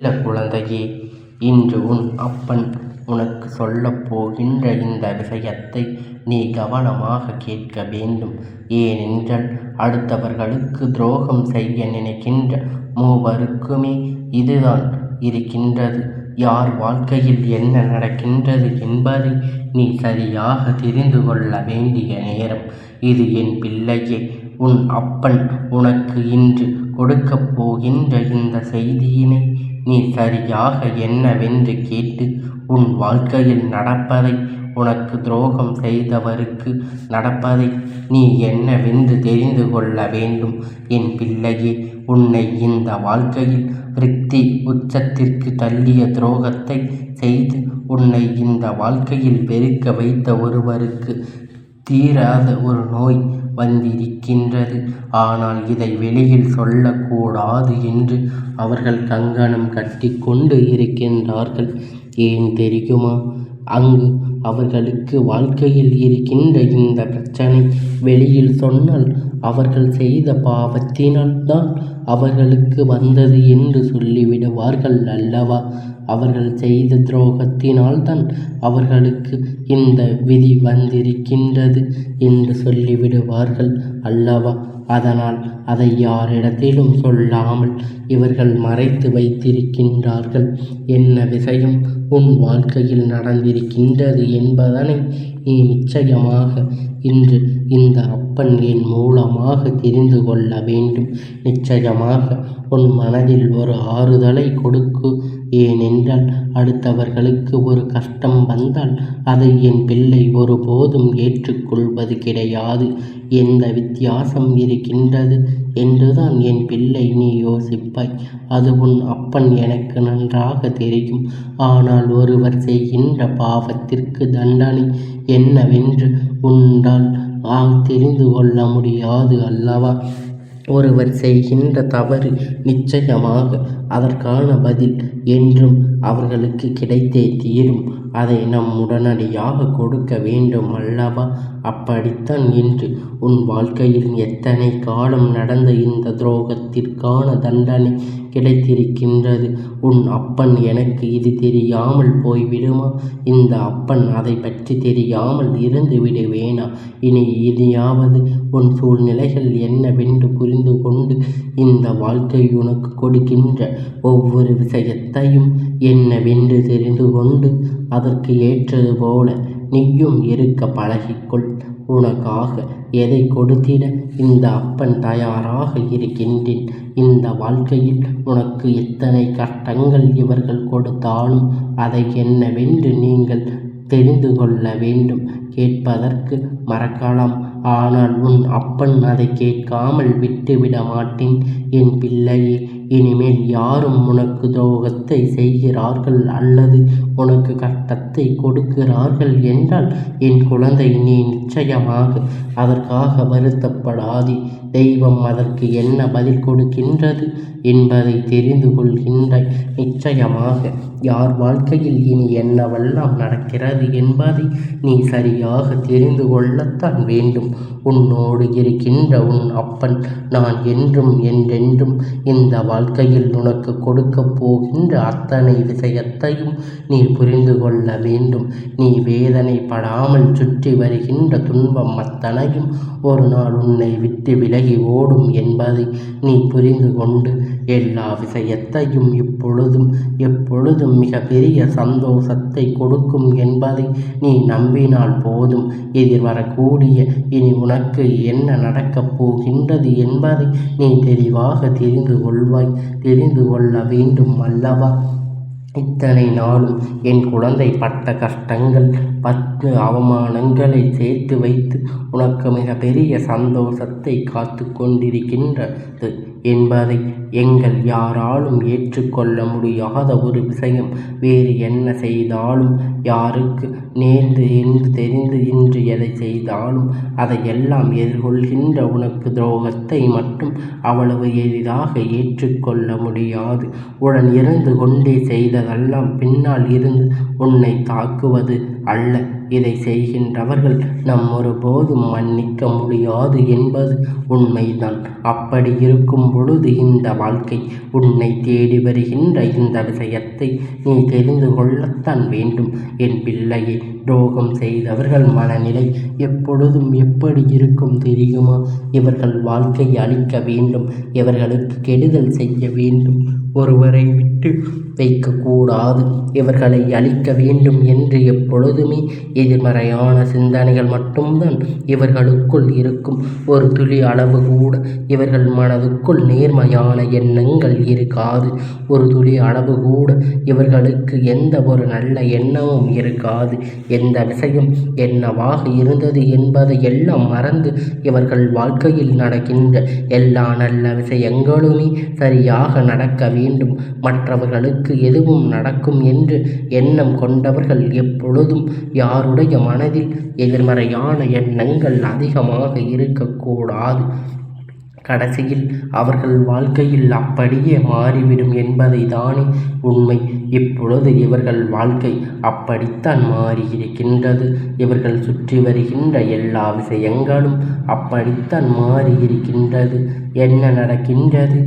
இல்ல குழந்தையே இன்று உன் அப்பன் உனக்கு சொல்லப் போகின்ற இந்த விஷயத்தை நீ கவனமாக கேட்க வேண்டும். ஏனென்றால் அடுத்தவர்களுக்கு துரோகம் செய்ய நினைக்கின்ற மூவருக்குமே இதுதான் இருக்கின்றது. யார் வாழ்க்கையில் என்ன நடக்கின்றது என்பதை நீ சரியாக தெரிந்து கொள்ள வேண்டிய நேரம். இது என் பிள்ளையே உன் அப்பன் உனக்கு இன்று கொடுக்கப் போகின்ற இந்த செய்தியினை நீ சரியாக என்னவென்று கேட்டு உன் வாழ்க்கையில் நடப்பதை உனக்கு துரோகம் செய்தவருக்கு நடப்பதை நீ என்னவென்று தெரிந்து கொள்ள வேண்டும். என் பிள்ளையே உன்னை இந்த வாழ்க்கையில் விருத்தி உச்சத்திற்கு தள்ளிய துரோகத்தை செய்து உன்னை இந்த வாழ்க்கையில் பெருக்க வைத்த ஒருவருக்கு தீராத ஒரு நோய் வந்திருக்கின்றது. ஆனால் இதை வெளியில் சொல்லக்கூடாது என்று அவர்கள் கங்கணம் கட்டி கொண்டு இருக்கின்றார்கள். ஏன் தெரியுமா? அங்கு அவர்களுக்கு வாழ்க்கையில் இருக்கின்ற இந்த பிரச்சனை வெளியில் சொன்னால் அவர்கள் செய்த பாவத்தினால் தான் அவர்களுக்கு வந்தது என்று சொல்லிவிடுவார்கள் அல்லவா? அவர்கள் செய்த துரோகத்தினால்தான் அவர்களுக்கு இந்த விதி வந்திருக்கின்றது என்று சொல்லிவிடுவார்கள் அல்லவா? அதனால் அதை யாரிடத்திலும் சொல்லாமல் இவர்கள் மறைத்து வைத்திருக்கின்றார்கள். என்ன விஷயம்? உன் வாழ்க்கையில் நடந்திருக்கின்றது என்பதனை நீ நிச்சயமாக இன்று இந்த அப்பன் என் மூலமாக தெரிந்து கொள்ள வேண்டும். நிச்சயமாக உன் மனதில் ஒரு ஆறுதலை கொடுக்கு. ஏனென்றால் அடுத்தவர்களுக்கு ஒரு கஷ்டம் வந்தால் அதை என் பிள்ளை ஒருபோதும் ஏற்றுக்கொள்வது கிடையாது. எந்த வித்தியாசம் இருக்கின்றது என்றுதான் என் பிள்ளை நீ யோசிப்பாய். அது உன் அப்பன் எனக்கு நன்றாக தெரியும். ஆனால் ஒருவர் செய்கின்ற பாவத்திற்கு தண்டனை என்னவென்று உன்னால் தெரிந்து கொள்ள முடியாது அல்லவா? ஒருவர் செய்கின்ற தவறு நிச்சயமாக அதற்கான பதில் என்றும் அவர்களுக்கு கிடைத்தே தீரும். அதை நம் உடனடியாக கொடுக்க வேண்டும் அல்லவா? அப்படித்தான் இன்று உன் வாழ்க்கையில் எத்தனை காலம் நடந்த இந்த துரோகத்திற்கான தண்டனை கிடைத்திருக்கின்றது. உன் அப்பன் எனக்கு இது தெரியாமல் போய்விடுமா? இந்த அப்பன் அதை பற்றி தெரியாமல் இருந்து விடுவேனா? இனி இனியாவது உன் சூழ்நிலைகள் என்னவென்று புரிந்து கொண்டு இந்த வாழ்க்கை உனக்கு கொடுக்கின்ற ஒவ்வொரு விஷயத்தையும் என்னவென்று தெரிந்து கொண்டு அதற்கு ஏற்றது போல நீயும் இருக்க பழகிக்கொள். உனக்காக எதை கொடுத்திட இந்த அப்பன் தயாராக இருக்கின்றேன்? இந்த வாழ்க்கையில் உனக்கு எத்தனை கஷ்டங்கள் இவர்கள் கொடுத்தாலும் அதை என்னவென்று நீங்கள் தெரிந்து கொள்ள வேண்டும். கேட்பதற்கு மறக்கலாம். ஆனால் உன் அப்பன் அதை கேட்காமல் விட்டுவிட மாட்டேன். என் பிள்ளையே இனிமேல் யாரும் உனக்கு துரோகத்தை செய்கிறார்கள் அல்லது உனக்கு கட்டத்தை கொடுக்கிறார்கள் என்றால் என் குழந்தை நீ நிச்சயமாக அதற்காக வருத்தப்படாதி. தெய்வம் அதற்கு என்ன பதில் கொடுக்கின்றது என்பதை தெரிந்து கொள்கின்றாய். நிச்சயமாக யார் வாழ்க்கையில் இனி என்னவெல்லாம் நடக்கிறது என்பதை நீ சரியாக தெரிந்து கொள்ளத்தான் வேண்டும். உன்னோடு இருக்கின்ற உன் அப்பன் நான் என்றும் என்றென்றும் இந்த வாழ்க்கையில் உனக்கு கொடுக்கப் போகின்ற அத்தனை விஷயத்தையும் நீ புரிந்து கொள்ள வேண்டும். நீ வேதனைப்படாமல் சுற்றி வருகின்ற துன்பம் அத்தனையும் ஒரு நாள் உன்னை விட்டு விலகி ஓடும் என்பதை நீ புரிந்து கொண்டு எல்லா விஷயத்தையும் இப்பொழுதும் எப்பொழுதும் மிக பெரிய சந்தோஷத்தை கொடுக்கும் என்பதை நீ நம்பினால் போதும். இதில் வரக்கூடிய இனி உனக்கு என்ன நடக்கப் போகின்றது என்பதை நீ தெளிவாக தெரிந்து கொள்வாய். தெரிந்து கொள்ள வேண்டும் அல்லவா? இத்தனை நாளும் என் குழந்தை பட்ட கஷ்டங்கள் பத்து அவமானங்களை சேர்த்து வைத்து உனக்கு மிக பெரிய சந்தோஷத்தை காத்து கொண்டிருக்கின்றது என்பதை எங்கள் யாராலும் ஏற்றுக்கொள்ள முடியாத ஒரு விஷயம். வேறு என்ன செய்தாலும் யாருக்கு நேர்ந்து என்று தெரிந்து இன்று எதை செய்தாலும் அதையெல்லாம் எதிர்கொள்கின்ற உனக்கு துரோகத்தை மட்டும் அவ்வளவு எளிதாக ஏற்றுக்கொள்ள முடியாது. உடன் இருந்து கொண்டே செய்ததெல்லாம் பின்னால் இருந்து உன்னை தாக்குவது அல்ல. இதை செய்கின்றவர்கள் நம் ஒருபோதும் மன்னிக்க முடியாது என்பது உண்மைதான். அப்படி இருக்கும் பொழுது இந்த வாழ்க்கை. உன்னை தேடி வருகின்ற இந்த விஷயத்தை நீ தெரிந்து கொள்ளத்தான் வேண்டும். என் பிள்ளையை துரோகம் செய்தவர்கள் மனநிலை எப்பொழுதும் எப்படி இருக்கும் தெரியுமா? இவர்கள் வாழ்க்கையை அழிக்க வேண்டும் இவர்களுக்கு கெடுதல் செய்ய வேண்டும் ஒருவரை விட்டு வைக்கக்கூடாது இவர்களை அழிக்க வேண்டும் என்று எப்பொழுதுமே எதிர்மறையான சிந்தனைகள் மட்டும்தான் இவர்களுக்குள் இருக்கும். ஒரு துளி அளவு கூட இவர்கள் மனதுக்குள் நேர்மையான எண்ணங்கள் இருக்காது. ஒரு துளி அளவு கூட இவர்களுக்கு எந்த ஒரு நல்ல எண்ணமும் இருக்காது. எந்த விஷயம் என்னவாக இருந்தது என்பதை எல்லாம் மறந்து இவர்கள் வாழ்க்கையில் நடக்கின்ற எல்லா நல்ல விஷயங்களுமே சரியாக நடக்க வேண்டும். மற்றவர்களுக்கு எதுவும் நடக்கும் என்று எண்ணம் கொண்டவர்கள் எப்பொழுதும் யாருடைய மனதில் எதிர்மறையான எண்ணங்கள் அதிகமாக இருக்கக்கூடாது. கடைசியில் அவர்கள் வாழ்க்கையில் அப்படியே மாறிவிடும் என்பதை தானே உண்மை. இப்பொழுது இவர்கள் வாழ்க்கை அப்படித்தான் மாறியிருக்கின்றது. இவர்கள் சுற்றி வருகின்ற எல்லா விஷயங்களும் அப்படித்தான் மாறியிருக்கின்றது. என்ன நடக்கின்றது?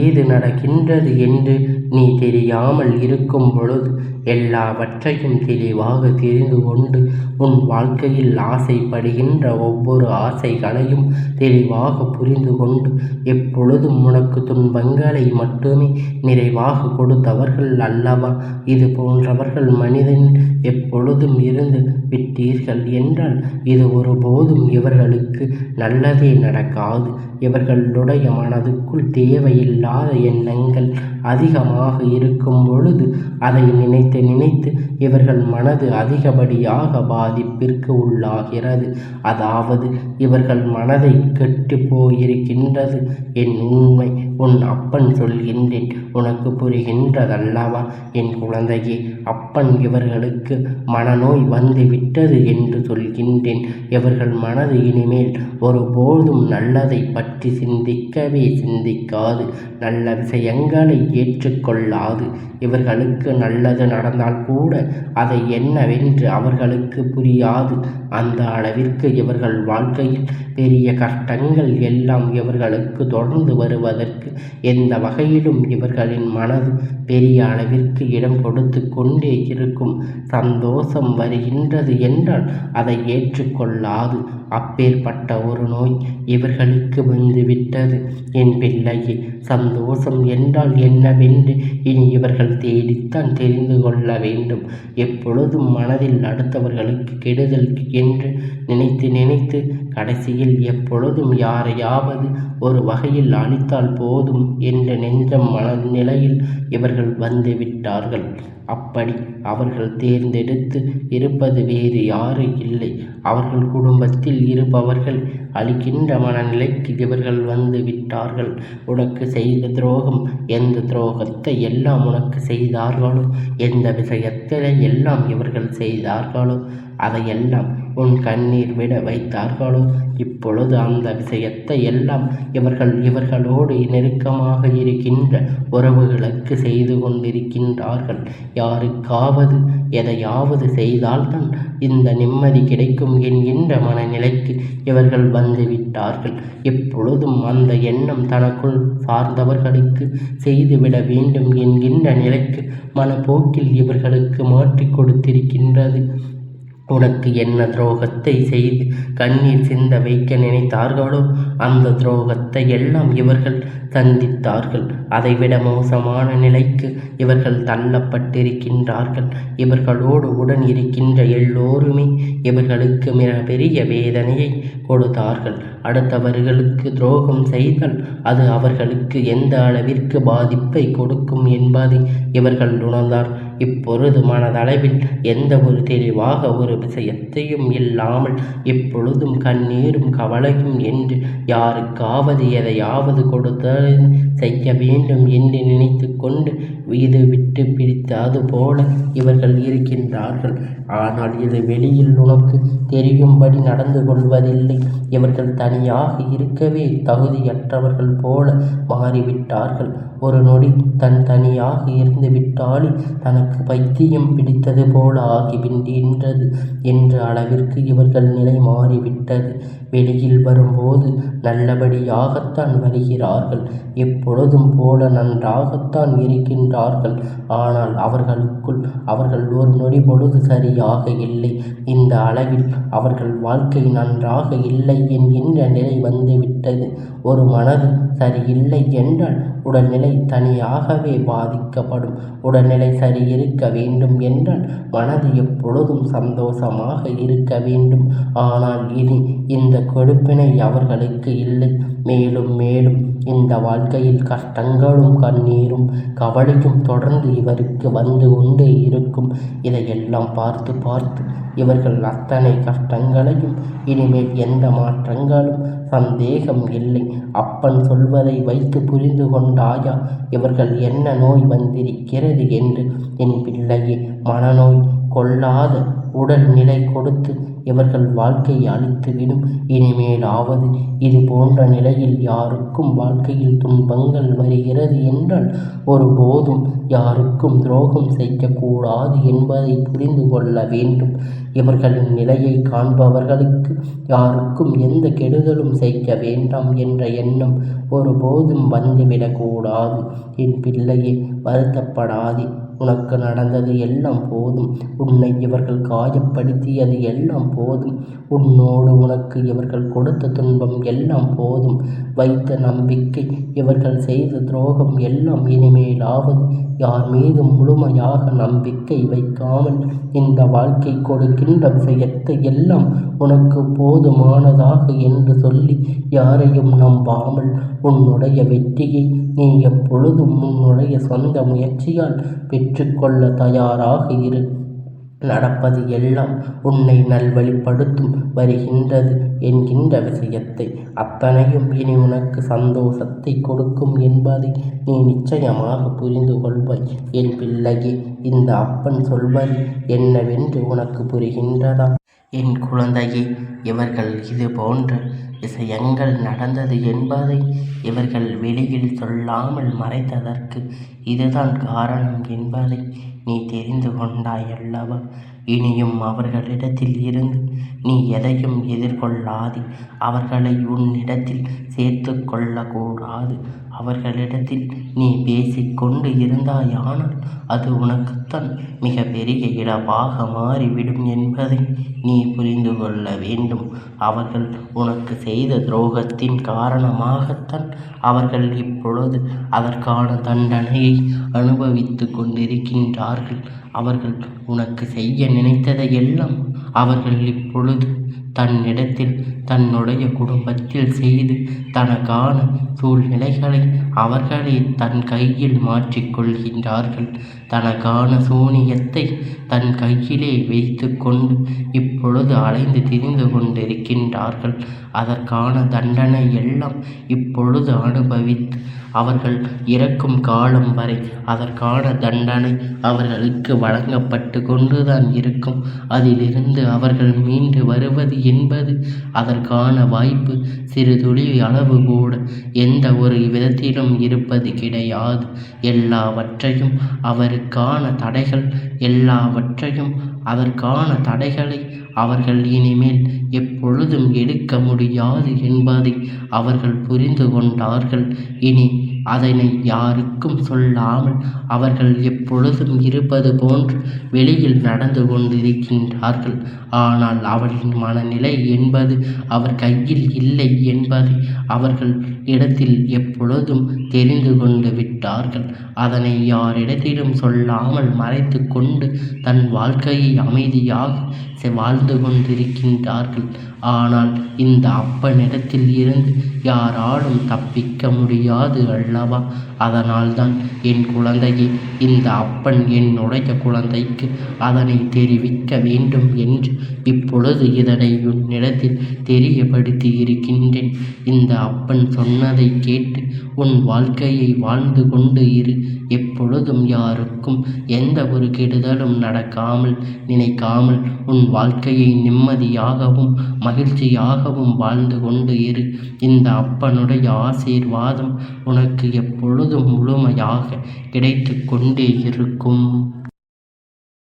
ஏது நடக்கின்றது என்று நீ தெரியாமல் இருக்கும் பொழுது எல்லாவற்றையும் தெளிவாக தெரிந்து கொண்டு உன் வாழ்க்கையில் ஆசைப்படுகின்ற ஒவ்வொரு ஆசைகளையும் தெளிவாக புரிந்து கொண்டு எப்பொழுதும் உனக்கு துன்பங்களை மட்டுமே நிறைவாக கொடுத்தவர்கள் அல்லவா? இது போன்றவர்கள் மனிதன் எப்பொழுதும் இருந்து விட்டீர்கள் என்றால் இது ஒருபோதும் இவர்களுக்கு நல்லதே நடக்காது. இவர்களுடைய மனதுக்குள் தேவையில்லாத எண்ணங்கள் அதிகமாக இருக்கும் பொழுது அதை நினைத்து நினைத்து இவர்கள் மனது அதிகப்படியாக பாதிப்பிற்கு உள்ளாகிறது. அதாவது இவர்கள் மனதை கெட்டு போயிருக்கின்றது என் உண்மை. உன் அப்பன் சொல்கின்றேன் உனக்கு புரிகின்றதல்லவா? என் குழந்தையே அப்பன் இவர்களுக்கு மனநோய் வந்து விட்டது என்று சொல்கின்றேன். இவர்கள் மனது இனிமேல் ஒருபோதும் நல்லதை பற்றி சிந்திக்கவே சிந்திக்காது. நல்ல விஷயங்களை ஏற்றுக்கொள்ளாது. இவர்களுக்கு நல்லது நடந்தால் கூட அதை என்னவென்று அவர்களுக்கு புரியாது. அந்த அளவிற்கு இவர்கள் வாழ்க்கையில் பெரிய கஷ்டங்கள் எல்லாம் இவர்களுக்கு தொடர்ந்து வருவதற்கு எந்த வகையிலும் இவர்களின் மனது பெரிய அளவிற்கு இடம் கொடுத்து கொண்டே இருக்கும் சந்தோஷம் வருகின்றது என்றால் அதை ஏற்றுக்கொள்ளாது. அப்பேற்பட்ட ஒரு நோய் இவர்களுக்கு வந்துவிட்டது. என் பிள்ளையே சந்தோஷம் என்றால் என்னவென்று இனி இவர்கள் தேடித்தான் தெரிந்து கொள்ள வேண்டும். எப்பொழுதும் மனதில் அடுத்தவர்களுக்கு கெடுதல் என்று நினைத்து நினைத்து கடைசியில் எப்பொழுதும் யாரையாவது ஒரு வகையில் அழித்தால் போதும் என்ற நெஞ்சம் மனநிலையில் இவர்கள் வந்துவிட்டார்கள் அப்படி அவர்கள் தேர்ந்தெடுத்து இருப்பது வேறு யாரும் இல்லை. அவர்கள் குடும்பத்தில் இருப்பவர்கள் அழிக்கின்ற மனநிலைக்கு இவர்கள் வந்து விட்டார்கள். உனக்கு செய்த துரோகம் எந்த துரோகத்தை எல்லாம் உனக்கு செய்தார்களோ எந்த விஷயத்திலே எல்லாம் இவர்கள் செய்தார்களோ அதையெல்லாம் உன் கண்ணீர் விட வைத்தார்களோ இப்பொழுது அந்த விஷயத்தை எல்லாம் இவர்கள் இவர்களோடு நெருக்கமாக இருக்கின்ற உறவுகளுக்கு செய்து கொண்டிருக்கின்றார்கள். யாருக்காவது எதையாவது செய்தால்தான் இந்த நிம்மதி கிடைக்கும் என்கின்ற மனநிலைக்கு இவர்கள் வந்துவிட்டார்கள் எப்பொழுதும் அந்த எண்ணம் தனக்குள் சார்ந்தவர்களுக்கு செய்துவிட வேண்டும் என்கின்ற நிலைக்கு மனப்போக்கில் இவர்களுக்கு மாற்றிக் கொடுத்திருக்கின்றது. உனக்கு என்ன துரோகத்தை செய்து கண்ணீர் சிந்த வைக்க நினைத்தார்களோ அந்த துரோகத்தை எல்லாம் இவர்கள் சந்தித்தார்கள் அதைவிட மோசமான நிலைக்கு இவர்கள் தள்ளப்பட்டிருக்கின்றார்கள். இவர்களோடு உடன் இருக்கின்ற எல்லோருமே இவர்களுக்கு மிக பெரிய வேதனையை கொடுத்தார்கள். அடுத்தவர்களுக்கு துரோகம் செய்தால் அது அவர்களுக்கு எந்த அளவிற்கு பாதிப்பை கொடுக்கும் என்பதை இவர்கள் உணர்ந்தார். இப்பொழுது மனதளவில் எந்த ஒரு தெளிவாக ஒரு விஷயத்தையும் இல்லாமல் இப்பொழுதும் கண்ணீரும் கவலையும் என்று யாருக்காவது எதையாவது கொடுத்த செய்ய வேண்டும் என்று நினைத்து கொண்டு இது விட்டு பிடித்தது போல இவர்கள் இருக்கின்றார்கள். ஆனால் இது வெளியில் உனக்கு தெரியும்படி நடந்து கொள்வதில்லை. இவர்கள் தனியாக இருக்கவே தகுதியற்றவர்கள் போல மாறிவிட்டார்கள். ஒரு நொடி தன் தனியாக இருந்து விட்டாலும் தனக்கு பைத்தியம் பிடித்தது போல ஆகிவிடுகின்றது என்ற அளவிற்கு இவர்கள் நிலை மாறிவிட்டார் விட்டது. வெளியில் வரும்போது நல்லபடியாகத்தான் வருகிறார்கள். எப்பொழுதும் போல நன்றாகத்தான் இருக்கின்றார்கள். ஆனால் அவர்களுக்குள் அவர்கள் ஒரு நொடி பொழுது சரியாக இல்லை. இந்த அளவில் அவர்கள் வாழ்க்கை நன்றாக இல்லை என்கின்ற நிலை வந்துவிட்டது ஒரு மனது சரியில்லை என்றால் உடல்நிலை தனியாகவே பாதிக்கப்படும். உடல்நிலை சரி இருக்க வேண்டும் என்றால் மனது எப்பொழுதும் சந்தோஷமாக இருக்க வேண்டும். ஆனால் இனி இந்த கொடுப்பினை அவர்களுக்கு இல்லை. மேலும் மேலும் இந்த வாழ்க்கையில் கஷ்டங்களும் கண்ணீரும் கவலையும் தொடர்ந்து இவருக்கு வந்து கொண்டே இருக்கும். இதையெல்லாம் பார்த்து பார்த்து இவர்கள் அத்தனை கஷ்டங்களையும் இனிமேல் எந்த மாற்றங்களும் சந்தேகம் இல்லை. அப்பன் சொல்வதை வைத்து புரிந்து கொண்டாயா? இவர்கள் என்ன நோய் வந்திருக்கிறது என்று. என் பிள்ளையே மனநோய் கொள்ளாத உடல் நிலை கொடுத்து இவர்கள் வாழ்க்கையை அழித்துவிடும். இனிமேலாவது இது போன்ற நிலையில் யாருக்கும் வாழ்க்கையில் துன்பங்கள் வருகிறது என்றால் ஒருபோதும் யாருக்கும் துரோகம் செய்யக்கூடாது என்பதை புரிந்து கொள்ள வேண்டும். இவர்களின் நிலையை காண்பவர்களுக்கு யாருக்கும் எந்த கெடுதலும் செய்ய வேண்டாம் என்ற எண்ணம் ஒருபோதும் வந்துவிடக்கூடாது. என் பிள்ளையை வருத்தப்படாதே. உனக்கு நடந்தது எல்லாம் போதும். உன்னை இவர்கள் காயப்படுத்தியது எல்லாம் போதும். உன்னோடு உனக்கு இவர்கள் கொடுத்த துன்பம் எல்லாம் போதும். வைத்த நம்பிக்கை இவர்கள் செய்த துரோகம் எல்லாம் இனிமேலாவது யார் மீது முழுமையாக நம்பிக்கை வைக்காமல் இந்த வாழ்க்கை கொடுக்கின்ற விஷயத்தை எல்லாம் உனக்கு போதுமானதாக என்று சொல்லி யாரையும் நம்பாமல் உன்னுடைய வெற்றியை நீ எப்பொழுதும் உன்னுடைய சொந்த முயற்சியால் பெற்று ஏற்றுக்கொள்ள தயாராக இரு. நடப்பது எல்லாம் உன்னை நல்வழிப்படுத்தும் வருகின்றது என்கின்ற விஷயத்தை. அத்தனையும் இனி உனக்கு சந்தோஷத்தை கொடுக்கும் என்பதை நீ நிச்சயமாக புரிந்து கொள்வாய். என் பிள்ளையே இந்த அப்பன் சொல்வது என்னவென்று உனக்கு புரிகின்றதா? என் குழந்தையே இவர்கள் இது போன்ற விஷயங்கள் நடந்தது என்பதை இவர்கள் வெளியில் சொல்லாமல் மறைத்ததற்கு இதுதான் காரணம் என்பதை நீ தெரிந்து கொண்டாய் அல்லவா இனியும் அவர்களிடத்தில் இருந்து நீ எதையும் எதிர்கொள்ளாதே அவர்களை உன்னிடத்தில் சேர்த்து கொள்ளக்கூடாது. அவர்களிடத்தில் நீ பேசிக்கொண்டு இருந்தாயானால் அது உனக்குத்தான் மிக பெரிய இழப்பாக மாறிவிடும் என்பதை நீ புரிந்து கொள்ள வேண்டும். அவர்கள் உனக்கு செய்த துரோகத்தின் காரணமாகத்தான் அவர்கள் இப்பொழுது அதற்கான தண்டனையை அனுபவித்து கொண்டிருக்கின்றார்கள். அவர்கள் உனக்கு செய்ய நினைத்ததையெல்லாம் அவர்கள் இப்பொழுது தன்னிடத்தில் தன்னுடைய குடும்பத்தில் செய்து தனக்கான சூழ்நிலைகளை அவர்களே தன் கையில் மாற்றிக்கொள்கின்றார்கள் தனக்கான சூனியத்தை தன் கையிலே வைத்து கொண்டு இப்பொழுது அலைந்து திரிந்து கொண்டிருக்கின்றார்கள். அதற்கான தண்டனை எல்லாம் இப்பொழுது அனுபவித்து அவர்கள் இறக்கும் காலம் வரை அதற்கான தண்டனை அவர்களுக்கு வழங்கப்பட்டு கொண்டுதான் இருக்கும். அதிலிருந்து அவர்கள் மீண்டு வருவது என்பது அதற்கான வாய்ப்பு சிறு துளி அளவு கூட. எந்த ஒரு விதத்திலும் இருப்பது கிடையாது. எல்லாவற்றையும் அவருக்கான தடைகள் எல்லாவற்றையும் அதற்கான தடைகளை அவர்கள் இனிமேல் எப்பொழுதும் எடுக்க முடியாது என்பதை அவர்கள் புரிந்து கொண்டார்கள். இனி அதனை யாருக்கும் சொல்லாமல் அவர்கள் எப்பொழுதும் இருப்பது போன்று வெளியில் நடந்து கொண்டிருக்கின்றார்கள். ஆனால் அவளின் மனநிலை என்பது அவர் கையில் இல்லை என்பதை அவர்கள் இடத்தில் எப்பொழுதும் தெரிந்து கொண்டு விட்டார்கள். அதனை யாரிடத்திலும் சொல்லாமல் மறைத்து கொண்டு தன் வாழ்க்கையை அமைதியாக வாழ்ந்து கொண்டிருக்கின்றார்கள். ஆனால் இந்த அப்பனிடத்தில் இருந்து யாராலும் தப்பிக்க முடியாது அல்லவா? அதனால்தான் என் குழந்தையை இந்த அப்பன் என்னுடைய குழந்தைக்கு அதனை தெரிவிக்க வேண்டும் என்று இப்பொழுது இதனை உன்னிடத்தில் தெரியப்படுத்தி இருக்கின்றேன். இந்த அப்பன் சொன்னதை கேட்டு உன் வாழ்க்கையை வாழ்ந்து கொண்டு இரு. எப்பொழுதும் யாருக்கும் எந்த ஒரு கெடுதலும் நடக்காமல் நினைக்காமல் உன் வாழ்க்கையை நிம்மதியாகவும் மகிழ்ச்சியாகவும் வாழ்ந்து கொண்டு இரு. இந்த அப்பனுடைய ஆசீர்வாதம் உனக்கு எப்பொழுதும் முழுமையாக கிடைத்து கொண்டே இருக்கும்.